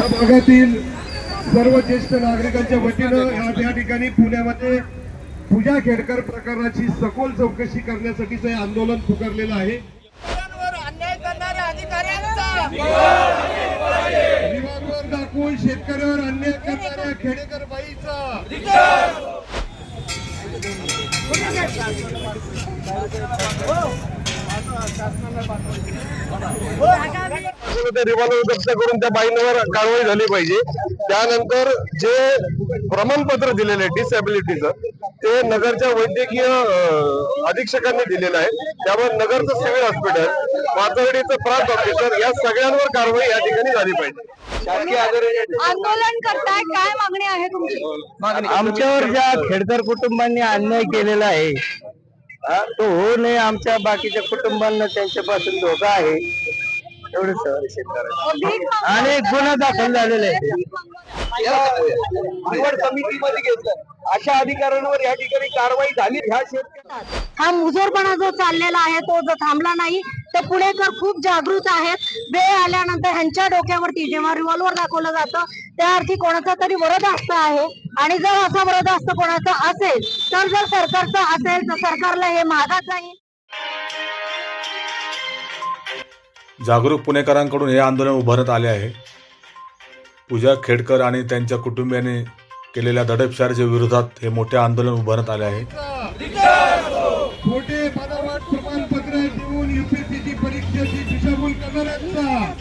या भागातील सर्व ज्येष्ठ नागरिकांच्या वतीनं आज या ठिकाणी पुण्यामध्ये पूजा खेडकर प्रकरणाची सखोल चौकशी करण्यासाठीचं हे आंदोलन पुकारलेलं आहे. दाखवून शेतकऱ्यावर अन्याय करणाऱ्या खेडेकर बाईचा जप्त करून त्या बाईंवर कारवाई झाली पाहिजे. त्यानंतर जे प्रमाणपत्र दिलेले आहे डिसॅबिलिटीचं ते नगरच्या वैद्यकीय अधीक्षकांनी दिलेलं आहे. त्यामुळे नगरचं सिव्हिल हॉस्पिटल पाथर्डीचं प्रांत ऑफिसर या सगळ्यांवर कारवाई या ठिकाणी झाली पाहिजे. आंदोलन करताय काय मागणी आहे तुमची? आमच्यावर ज्या खेडकर कुटुंबांनी अन्याय केलेला आहे हा, तो होऊ नये आमच्या बाकीच्या कुटुंबांना त्यांच्यापासून धोका आहे. एवढं भीक मागताय. आणि गुन्हा दाखल झालेले आहे. निवड समितीमध्ये घेतलं. अशा अधिकाऱ्यांवर या ठिकाणी कारवाई झाली. ह्या हा मुजोरपणा जो चाललेला आहे तो जर थांबला नाही तर पुणेकर खूप जागृत आहेत. वेळ आल्यानंतर ह्यांच्या डोक्यावरती जेव्हा रिव्हॉल्वर दाखवलं जातं त्या अर्थी कोणाचा तरी वरदहस्त आहे. आणि जर असा वरदहस्त कोणाचा असेल तर जर सरकारचा असेल तर सरकारला हे महागात नाही जागरूक पुणेकरांकडून हे आंदोलन उभारण्यात आले आहे. पूजा खेडकर आणि त्यांच्या कुटुंबियाने केलेल्या दडपशारच्या विरोधात हे मोठे आंदोलन उभारण्यात आले आहे. परीक्षेची दिशाभूल करणाऱ्यांचा